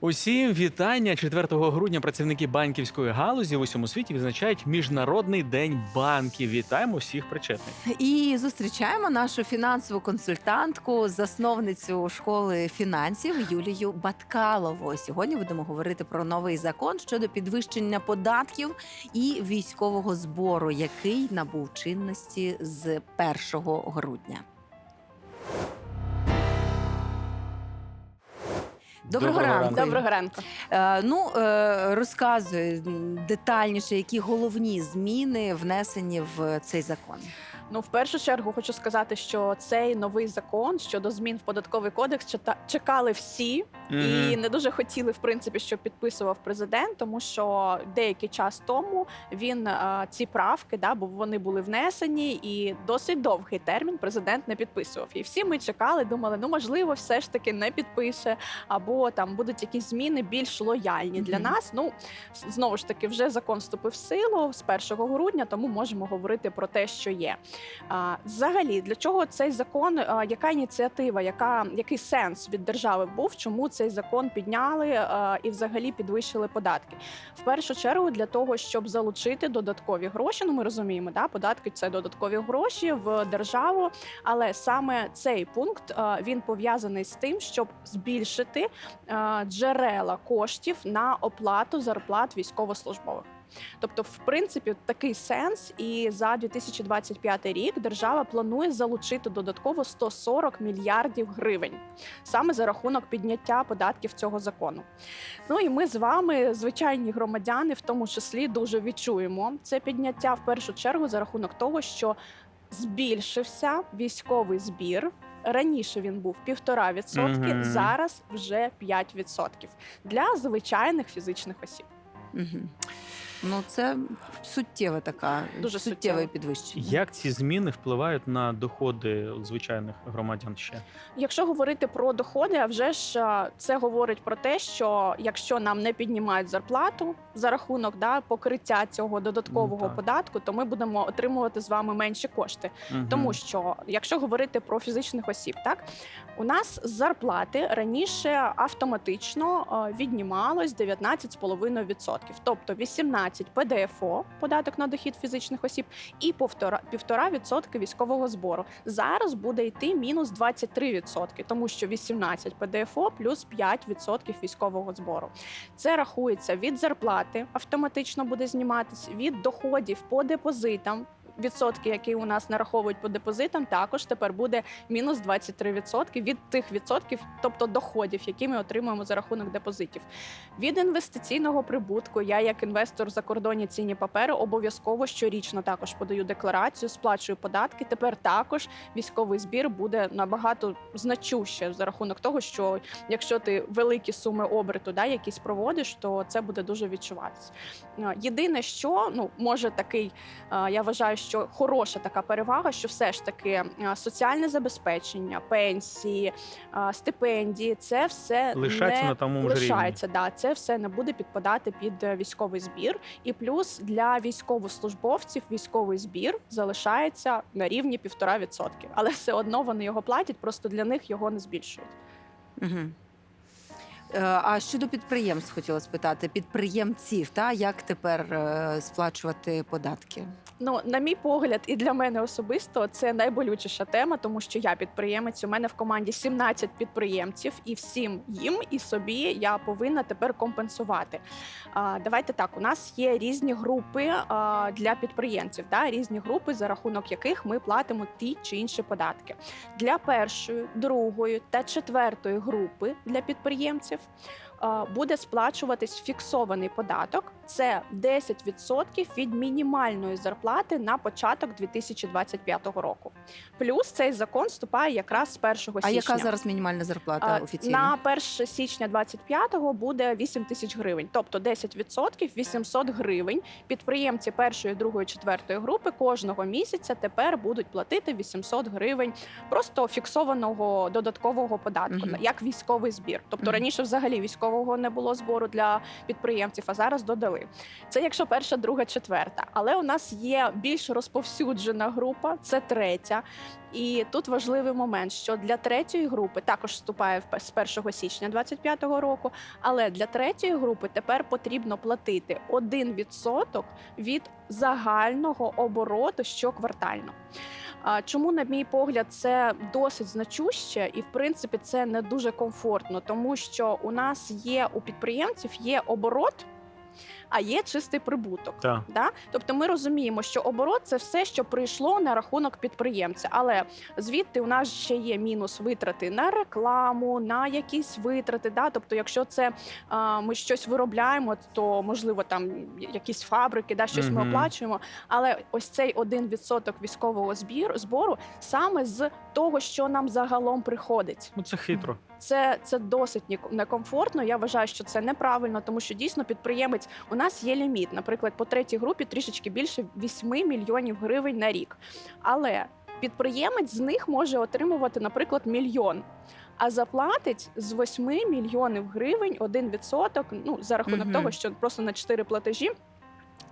Усім вітання 4 грудня. Працівники банківської галузі в усьому світі відзначають міжнародний день банків. Вітаємо всіх причетних. І зустрічаємо нашу фінансову консультантку, засновницю школи фінансів Юлію Баткалову. Сьогодні будемо говорити про новий закон щодо підвищення податків і військового збору, який набув чинності з 1 грудня. Доброго, Доброго ранку. ранку. Доброго ранку. Е, ну, е, розказуй детальніше, які головні зміни внесені в цей закон. Ну, в першу чергу хочу сказати, що цей новий закон щодо змін в податковий кодекс чета- чекали всі і не дуже хотіли, в принципі, щоб підписував президент, тому що деякий час тому він е, ці правки, да, бо вони були внесені, і досить довгий термін президент не підписував. І всі ми чекали, думали, ну можливо, все ж таки не підпише, або там будуть якісь зміни більш лояльні для нас. Ну знову ж таки, вже закон вступив в силу з 1 грудня, тому можемо говорити про те, що є. А, взагалі, для чого цей закон? а, яка ініціатива, яка який сенс від держави був? Чому цей закон підняли а, і взагалі підвищили податки? В першу чергу для того, щоб залучити додаткові гроші. Ну ми розуміємо, да, податки це додаткові гроші в державу. Але саме цей пункт а, він пов'язаний з тим, щоб збільшити джерела коштів на оплату зарплат військовослужбових. Тобто, в принципі, такий сенс, і за 2025 рік держава планує залучити додатково 140 мільярдів гривень саме за рахунок підняття податків цього закону. Ну і ми з вами, звичайні громадяни, в тому числі дуже відчуємо це підняття в першу чергу за рахунок того, що збільшився військовий збір. Раніше він був 1,5%, Мгм. зараз вже 5% для звичайних фізичних осіб. Угу. Ну, це суттєва така Дуже суттєве суттєво. підвищення. Як ці зміни впливають на доходи звичайних громадян ще? Якщо говорити про доходи, а вже ж а, це говорить про те, що якщо нам не піднімають зарплату за рахунок да, покриття цього додаткового Ну, так. податку, то ми будемо отримувати з вами менші кошти. Мгм. Тому що якщо говорити про фізичних осіб, так у нас з зарплати раніше автоматично е, віднімалось 19,5%, тобто 18% ПДФО, податок на дохід фізичних осіб, і повтора- 1,5% військового збору. Зараз буде йти мінус 23%, тому що 18 ПДФО плюс 5% військового збору. Це рахується від зарплати, автоматично буде зніматись від доходів по депозитам. Відсотки, які у нас нараховують по депозитам, також тепер буде мінус 23% від тих відсотків, тобто доходів, які ми отримуємо за рахунок депозитів. Від інвестиційного прибутку я, як інвестор в закордонні цінні папери, обов'язково щорічно також подаю декларацію, сплачую податки. Тепер також військовий збір буде набагато значуще за рахунок того, що якщо ти великі суми оберту да, якісь проводиш, то це буде дуже відчуватися. Е, Єдине, що ну може такий, е, я вважаю, що хороша така перевага, що все ж таки е, соціальне забезпечення, пенсії, е, стипендії, це все Лишається не на тому ж рівні. Да, це все не буде підпадати під е, військовий збір. І плюс для військовослужбовців військовий збір залишається на рівні 1,5%. Але все одно вони його платять, просто для них його не збільшують. Угу. А щодо підприємств хотіла спитати, підприємців, та як тепер е, сплачувати податки? Ну, на мій погляд, і для мене особисто це найболючіша тема, тому що я підприємець. У мене в команді 17 підприємців, і всім їм і собі я повинна тепер компенсувати. А, давайте так. У нас є різні групи а, для підприємців, да, різні групи, за рахунок яких ми платимо ті чи інші податки. Для першої, другої та четвертої групи для підприємців. А, Буде сплачуватись фіксований податок. Це 10% від мінімальної зарплати на початок 2025 року. Плюс цей закон вступає якраз з 1 січня. А яка зараз мінімальна зарплата А, офіційна? На 1 січня 25-го буде 8 тисяч гривень, тобто 10% 800 гривень. Підприємці першої, другої, четвертої групи кожного місяця тепер будуть платити 800 гривень просто фіксованого додаткового податку, Мгм. як військовий збір. Тобто раніше взагалі військового не було збору для підприємців, а зараз додали. Це якщо перша, друга, четверта. Але у нас є більш розповсюджена група, це третя. І тут важливий момент, що для третьої групи також вступає з 1 січня 2025 року. Але для третьої групи тепер потрібно платити 1% від загального обороту щоквартально. Чому, на мій погляд, це досить значуще, і в принципі це не дуже комфортно, тому що у нас є у підприємців є оборот, а є чистий прибуток. Так. Да? Тобто ми розуміємо, що оборот це все, що прийшло на рахунок підприємця. Але звідти у нас ще є мінус витрати на рекламу, на якісь витрати. Да? Тобто, якщо це а, ми щось виробляємо, то можливо там якісь фабрики, да, щось ми оплачуємо. Але ось цей 1% військового збір, збору саме з того, що нам загалом приходить. Ну це хитро. Це, це досить некомфортно. Я вважаю, що це неправильно, тому що дійсно підприємець у нас є ліміт. Наприклад, по третій групі трішечки більше 8 мільйонів гривень на рік. Але підприємець з них може отримувати, наприклад, мільйон. А заплатить з 8 мільйонів гривень 1%, ну за рахунок Мгм. того, що просто на 4 платежі.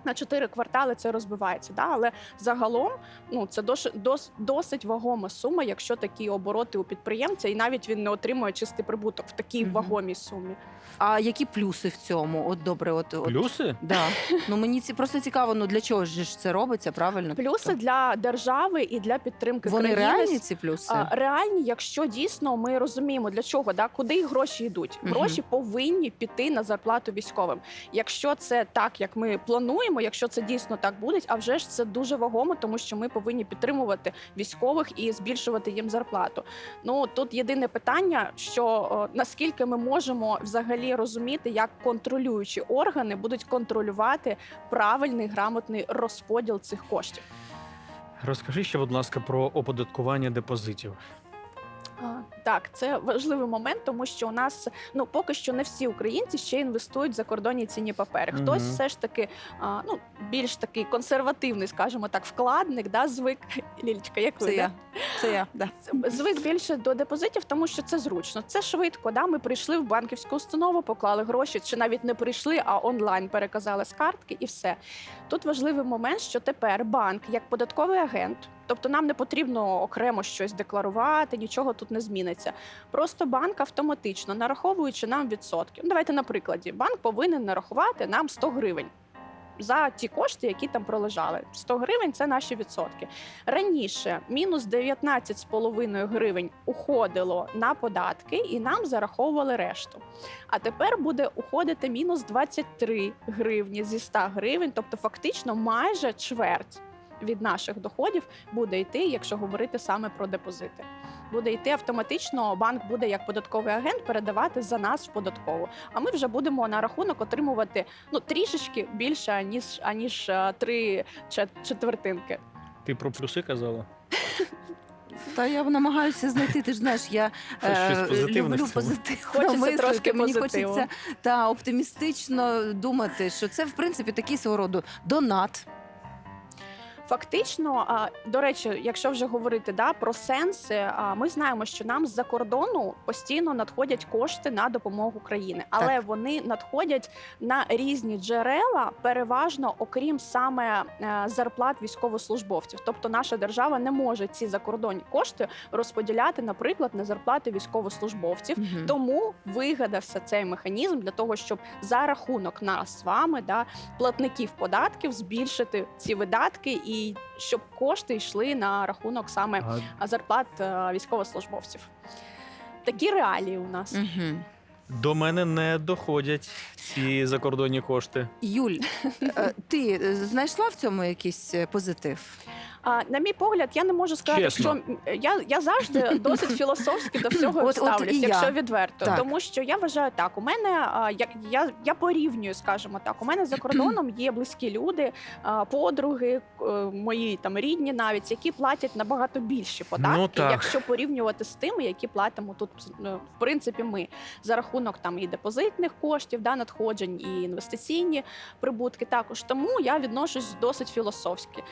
На 4 квартали це розбивається, да? але загалом ну це дос, дос, досить вагома сума, якщо такі обороти у підприємця, і навіть він не отримує чистий прибуток в такій Мгм. вагомій сумі. А які плюси в цьому? От добре, от, от Плюси? да. ну мені ці просто цікаво. Ну для чого ж це робиться? Правильно Плюси Тобто, для держави і для підтримки вони країни. реальні ці плюси? А, реальні, якщо дійсно ми розуміємо для чого, да куди гроші йдуть. Гроші повинні піти на зарплату військовим. Якщо це так, як ми плануємо, якщо це дійсно так буде, а вже ж це дуже вагомо, тому що ми повинні підтримувати військових і збільшувати їм зарплату. Ну тут єдине питання, що наскільки ми можемо взагалі розуміти, як контролюючі органи будуть контролювати правильний грамотний розподіл цих коштів. Розкажи ще, будь ласка, про оподаткування депозитів. Так, це важливий момент, тому що у нас ну поки що не всі українці ще інвестують в закордонні цінні папери. Хтось Мгм. все ж таки а, ну більш такий консервативний, скажімо так, вкладник, да, звик Лілічка, як ви це да? я. Це я. Да. звик більше до депозитів, тому що це зручно. Це швидко. Да? Ми прийшли в банківську установу, поклали гроші, чи навіть не прийшли, а онлайн переказали з картки, і все. Тут важливий момент, що тепер банк, як податковий агент, тобто нам не потрібно окремо щось декларувати, нічого тут не зміниться. Просто банк автоматично нараховуючи нам відсотки. Ну, давайте на прикладі. Банк повинен нарахувати нам 100 гривень. За ті кошти, які там пролежали, 100 гривень це наші відсотки. Раніше мінус 19,5 гривень уходило на податки, і нам зараховували решту. А тепер буде уходити мінус 23 гривні зі 100 гривень, тобто фактично майже чверть від наших доходів буде йти, якщо говорити саме про депозити. Буде йти автоматично, банк буде як податковий агент передавати за нас в податкову. А ми вже будемо на рахунок отримувати ну трішечки більше аніж аніж е, три четвертинки. Ти про плюси казала? Та я намагаюся знайти. Ти ж знаєш, я е, люблю в цьому. Хочеться мислити. трошки Мені позитиву. хочеться та оптимістично думати, що це в принципі такий свого роду донат. Фактично, до речі, якщо вже говорити да, про сенси, ми знаємо, що нам з-за кордону постійно надходять кошти на допомогу країни, але Так. вони надходять на різні джерела, переважно окрім саме е, зарплат військовослужбовців. Тобто наша держава не може ці закордонні кошти розподіляти, наприклад, на зарплати військовослужбовців. Мгм. Тому вигадався цей механізм для того, щоб за рахунок нас з вами, да, платників податків, збільшити ці видатки і щоб кошти йшли на рахунок саме зарплат е, військовослужбовців. Такі реалії у нас. Угу. до мене не доходять ці закордонні кошти. Юль, е, ти знайшла в цьому якийсь е, позитив? А, на мій погляд, я не можу сказати, Чесно. що я, я завжди досить філософськи до всього От- от ставлюсь, я. якщо відверто. Так. Тому що я вважаю так: у мене а, я, я, я порівнюю, скажімо так. У мене за кордоном є близькі люди, а, подруги, е, мої там рідні, навіть які платять набагато більші податки, Ну, так. якщо порівнювати з тими, які платимо тут е, в принципі ми за рахунок там і депозитних коштів, да, надходжень, і інвестиційні прибутки. Також тому я відношусь досить філософськи.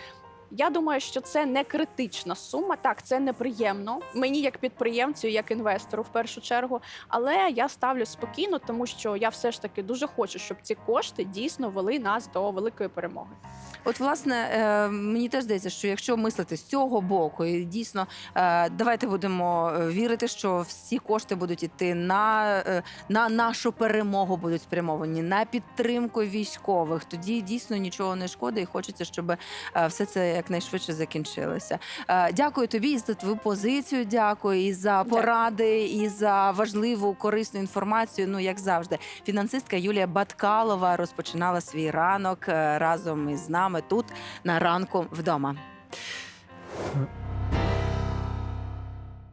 Я думаю, що це не критична сума. Так, це неприємно мені як підприємцю, як інвестору в першу чергу. Але я ставлю спокійно, тому що я все ж таки дуже хочу, щоб ці кошти дійсно вели нас до великої перемоги. От, власне, е, мені теж здається, що якщо мислити з цього боку, і дійсно е, давайте будемо е, вірити, що всі кошти будуть іти на, на нашу перемогу, будуть спрямовані на підтримку військових. Тоді дійсно нічого не шкода, і хочеться, щоб все це якнайшвидше закінчилося. Е, Дякую тобі і за твою позицію. Дякую і за поради, і за важливу корисну інформацію. Ну як завжди, фінансистка Юлія Баткалова розпочинала свій ранок е, разом із нами тут на ранку вдома.